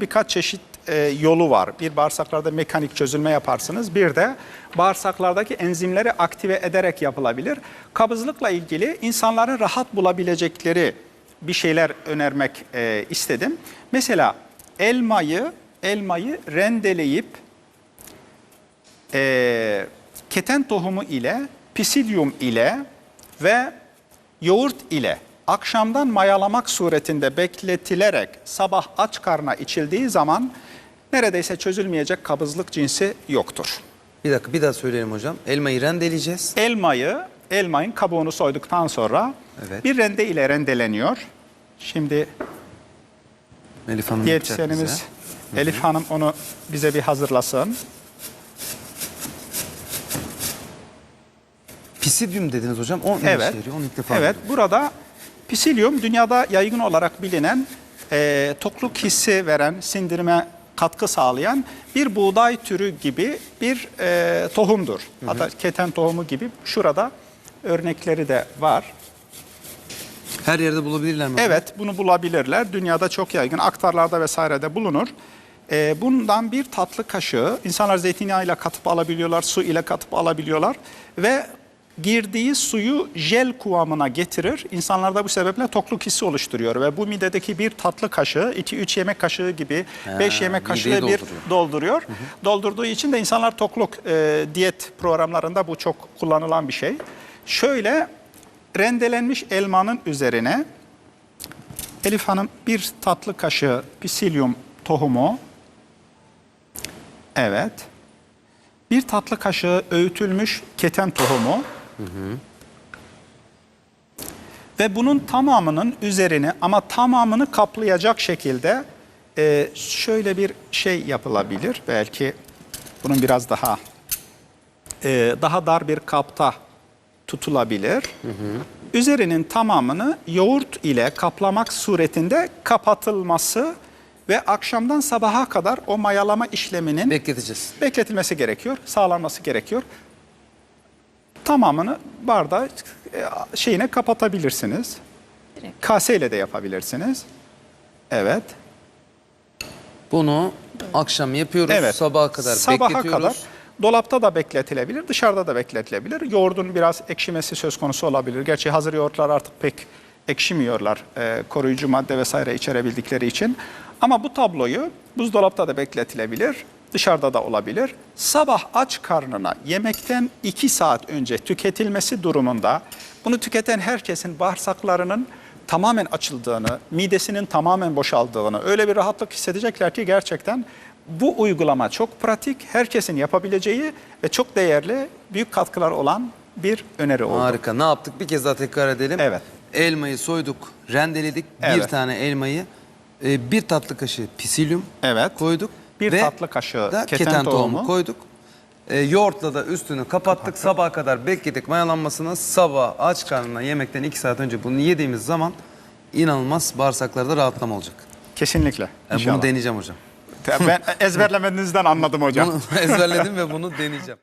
Birkaç çeşit e, yolu var. Bir bağırsaklarda mekanik çözülme yaparsınız. Bir de bağırsaklardaki enzimleri aktive ederek yapılabilir. Kabızlıkla ilgili insanların rahat bulabilecekleri bir şeyler önermek e, istedim. Mesela elmayı elmayı rendeleyip e, keten tohumu ile, pisidium ile ve yoğurt ile akşamdan mayalamak suretinde bekletilerek sabah aç karna içildiği zaman neredeyse çözülmeyecek kabızlık cinsi yoktur. Bir dakika bir daha söyleyelim hocam. Elmayı rendeleyeceğiz. Elmayı, elmayın kabuğunu soyduktan sonra Evet. bir rende ile rendeleniyor. Şimdi Elif Hanım diyetisyenimiz. Elif Hanım onu bize bir hazırlasın. Pisidium dediniz hocam. O Evet. yarıyor? Onu ilk defa Evet. duydum. Burada pisilyum dünyada yaygın olarak bilinen e, tokluk hissi veren, sindirime katkı sağlayan bir buğday türü gibi bir e, tohumdur. Hatta keten tohumu gibi şurada örnekleri de var. Her yerde bulabilirler mi? Evet bunu bulabilirler. Dünyada çok yaygın. Aktarlarda vesairede bulunur. Ee, bundan bir tatlı kaşığı insanlar zeytinyağıyla katıp alabiliyorlar, su ile katıp alabiliyorlar ve girdiği suyu jel kıvamına getirir. İnsanlarda bu sebeple tokluk hissi oluşturuyor ve bu midedeki bir tatlı kaşığı 2-3 yemek kaşığı gibi 5 yemek kaşığı bir dolduruyor. dolduruyor. Doldurduğu için de insanlar tokluk e, diyet programlarında bu çok kullanılan bir şey. Şöyle rendelenmiş elmanın üzerine Elif Hanım bir tatlı kaşığı pisilyum tohumu. Evet. Bir tatlı kaşığı öğütülmüş keten tohumu. Ve bunun tamamının üzerine ama tamamını kaplayacak şekilde e, şöyle bir şey yapılabilir. Belki bunun biraz daha e, daha dar bir kapta tutulabilir. Üzerinin tamamını yoğurt ile kaplamak suretinde kapatılması ve akşamdan sabaha kadar o mayalama işleminin Bekleteceğiz. bekletilmesi gerekiyor, sağlanması gerekiyor. Tamamını bardağı e, şeyine kapatabilirsiniz. Kaseyle de yapabilirsiniz. Evet. Bunu akşam yapıyoruz. Evet. Sabaha kadar Sabaha bekletiyoruz. kadar dolapta da bekletilebilir, dışarıda da bekletilebilir. Yoğurdun biraz ekşimesi söz konusu olabilir. Gerçi hazır yoğurtlar artık pek ekşimiyorlar e, koruyucu madde vesaire içerebildikleri için. Ama bu tabloyu buzdolapta da bekletilebilir, dışarıda da olabilir. Sabah aç karnına yemekten 2 saat önce tüketilmesi durumunda bunu tüketen herkesin bağırsaklarının tamamen açıldığını, midesinin tamamen boşaldığını, öyle bir rahatlık hissedecekler ki gerçekten bu uygulama çok pratik, herkesin yapabileceği ve çok değerli, büyük katkılar olan bir öneri oldu. Harika. Ne yaptık? Bir kez daha tekrar edelim. Evet. Elmayı soyduk, rendeledik. Bir Evet. tane elmayı, e, bir tatlı kaşığı pisilyum Evet. koyduk. Bir ve tatlı kaşığı da keten tohumu. koyduk. E, yoğurtla da üstünü kapattık. Sabaha kadar bekledik mayalanmasını. Sabah aç karnına yemekten 2 saat önce bunu yediğimiz zaman inanılmaz bağırsaklarda rahatlama olacak. Kesinlikle. E, inşallah. bunu deneyeceğim hocam. Ben ezberlemenizden anladım hocam. Bunu ezberledim ve bunu deneyeceğim.